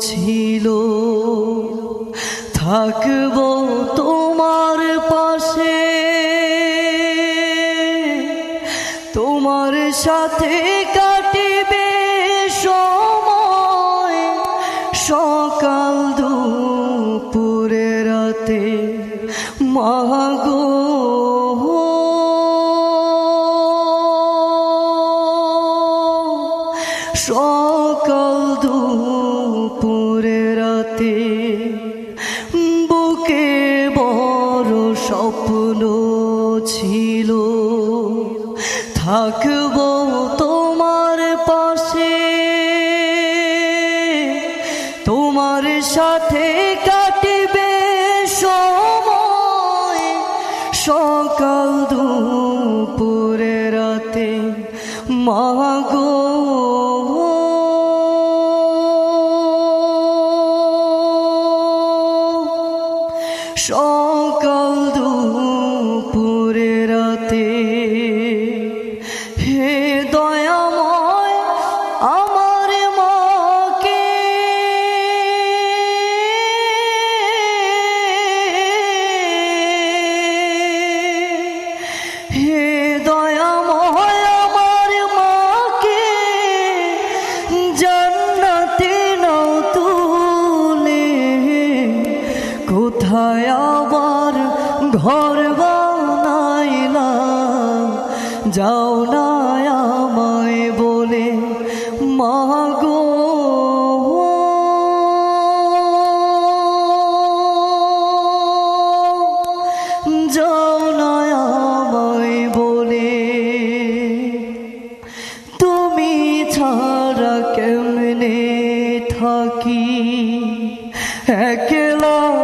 ছিল। থাকব তোমার পাশে। তোমার সাথে কাটিবে সময়। সকাল দুপুরে রাতে। মাগো সকাল দুপুরে রাতে বুকে বড় স্বপ্ন ছিল। থাকব তোমার পাশে, তোমার সাথে কাটিবে সময়। সকাল দুপুরে রাতে মাগো সকাল কোথায় আবার ঘর বানাইলা যাও না আমায় বলে, মাগো, যাও না আমায় বলে, তুমি ছাড়া কেমনে থাকি? একলা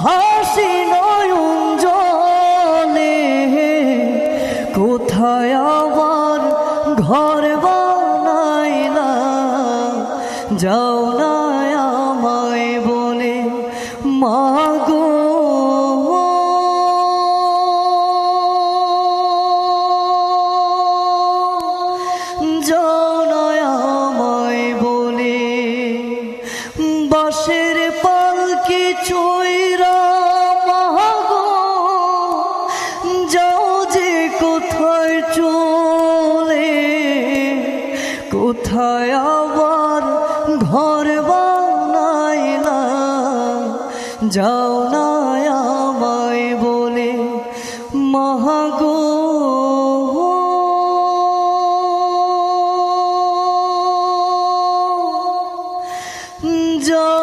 ভাসি নয়ন জলে, কোথায় আবার ঘর বানাইলা না? বলে, মাগো। যাও বলে বাসের পালকি চৈরা কোথায় চলে? কোথায় আবার ঘর বানাই না? যাও না আমায় বলে মহাগো যা